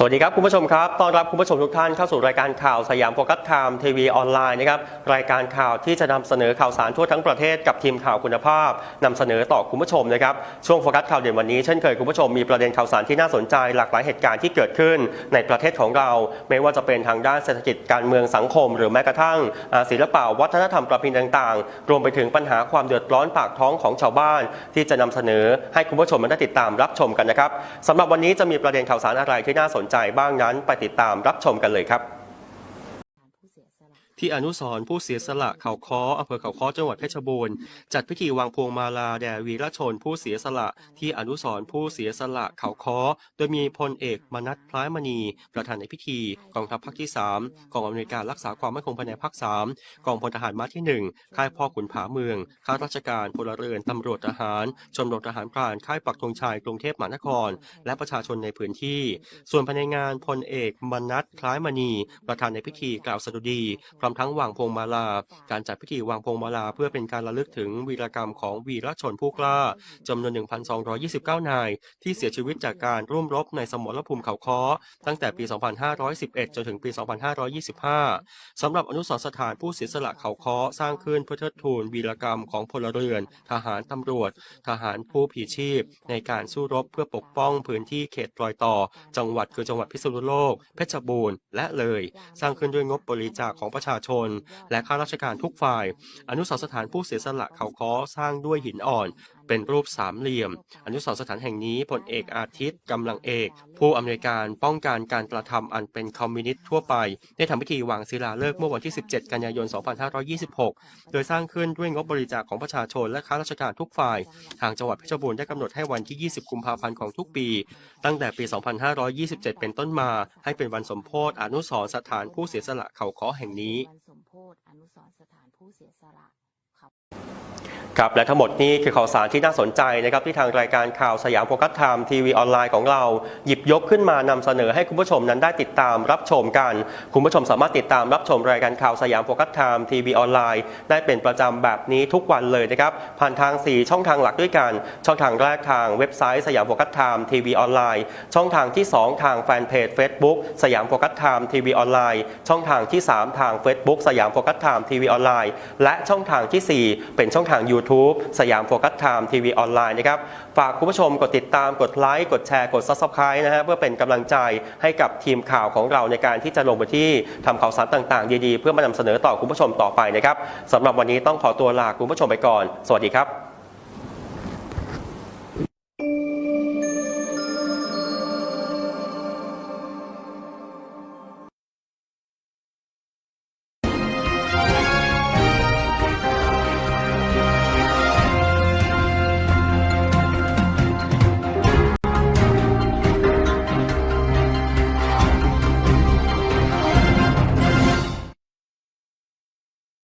สวัสดีครับคุณผู้ชมครับต้อนรับคุณผู้ชมทุกท่านเข้าสู่รายการข่าวสยามโฟกัสไทม์ทีวีออนไลน์นะครับรายการข่าวที่จะนำเสนอข่าวสารทั่วทั้งประเทศกับทีมข่าวคุณภาพนำเสนอต่อคุณผู้ชมนะครับช่วงโฟกัสข่าวเด่นวันนี้เช่นเคยคุณผู้ชมมีประเด็นข่าวสารที่น่าสนใจ หลากหลายเหตุการณ์ที่เกิดขึ้น ในประเทศของเรา ไม่ว่าจะเป็นทางด้านเศรษฐกิจการเมืองสังคม หรือแม้กระทั่งศิลปะวัฒนธรรมประเพณีต่างๆ รวมไปถึงปัญหาความเดือดร้อนปากท้องของชาวบ้าน ที่จะนำเสนอให้คุณผู้ชมได้ติดตามรับชมกันนะครับสำหรับวันนี้จะมีประเด็นข่าวสารอะไรที่น่าสนใจบ้างนั้นไปติดตามรับชมกันเลยครับ ที่อนุสรณ์ผู้เสียสละเขาค้ออำเภอเขาค้อจังหวัดเพชรบูรณ์จัดพิธีวางพวงมาลาแด่วีรชนผู้เสียสละ ที่อนุสรณ์ผู้เสียสละเขาค้อ โดยมีพลเอกมนัทพล้ายมณี ประธานในพิธี กองทัพภาคที่ 3 กองอำนวยการรักษาความมั่นคงภายในภาค 3 กองพลทหารม้าที่ 1 ค่ายพ่อขุนผาเมือง ข้าราชการพลเรือนตำรวจทหารชมรมทหารพรานค่ายปักธงชัยกรุงเทพมหานคร และประชาชนในพื้นที่ ส่วนภายในงานพลเอกมนัทคล้ายมณี ประธานในพิธีกล่าวสดุดีพร้มทั้งวางพวงมาลา การจัดพิธีวางพวงมาลา เพื่อเป็นการระลึกถึงวีรกรรมของวีรชนผู้กล้าจำนวน 1,229 นาย ที่เสียชีวิตจากการร่วมรบในสมรภูมิเขาค้อ ตั้งแต่ปี 2511 จนถึงปี 2525 สำหรับอนุสรสถานผู้เสียสละเขาค้อสร้างขึ้นเพื่อเทิดทูนวีรกรรมของพลเรือน ทหารตำรวจ ทหารผู้ผีชีพ ในการสู้รบเพื่อปกป้องพื้นที่เขตรอยต่อ จังหวัดคือจังหวัดพิษณุโลก เพชรบูรณ์ และเลย สร้างขึ้นด้วยงบบริจาคของประชาชน และข้าราชการทุกฝ่าย อนุสรณ์สถานผู้เสียสละเขาค้อสร้างด้วยหินอ่อน เป็นรูปสามเหลี่ยม อนุสรสถานแห่งนี้พลเอกอาทิตย์กำลังเอก ผู้อำนวยการป้องกันการกระทำอันเป็นคอมมิวนิสต์ทั่วไป ได้ทำพิธีวางศิลาฤกษ์เมื่อวันที่ 17 กันยายน 2526 โดยสร้างขึ้นด้วยงบบริจาคของประชาชนและข้าราชการทุกฝ่าย ทางจังหวัดเพชรบูรณ์ได้กำหนดให้วันที่ 20 กุมภาพันธ์ของทุกปี ตั้งแต่ปี 2527 เป็นต้นมา ให้เป็นวันสมโพธิอนุสรสถานผู้เสียสละเขาค้อแห่งนี้ ครับและทั้งหมดนี้คือข่าวสารที่น่าสนใจนะครับที่ทางรายการข่าวสยามโฟกัสไทม์ทีวีออนไลน์ของเราหยิบยกขึ้นมานำเสนอให้คุณผู้ชมนั้นได้ติดตามรับชมกัน คุณผู้ชมสามารถติดตามรับชมรายการข่าวสยามโฟกัสไทม์ทีวีออนไลน์ได้เป็นประจำแบบนี้ทุกวันเลยนะครับผ่านทาง 4 ช่องทางหลักด้วยกัน ช่องทางแรกทางเว็บไซต์สยามโฟกัสไทม์ทีวีออนไลน์ช่องทางที่ 2 ทางแฟนเพจ Facebook สยามโฟกัสไทม์ทีวีออนไลน์ช่องทางที่ 3 ทาง Facebook สยามโฟกัสไทม์ทีวีออนไลน์และช่องทางทีสี่4 เป็นช่องทาง YouTube สยามโฟกัสไทม์ทีวีออนไลน์นะครับ ฝากคุณผู้ชมกดติดตามกดไลค์กดแชร์กด Subscribe นะฮะเพื่อเป็นกำลังใจให้กับทีมข่าวของเราในการที่จะลงไปที่ทำข่าวสารต่างๆ ดีๆ เพื่อมานำเสนอต่อคุณผู้ชมต่อไปนะครับสำหรับวันนี้ต้องขอตัวลาคุณผู้ชมไปก่อน สวัสดีครับ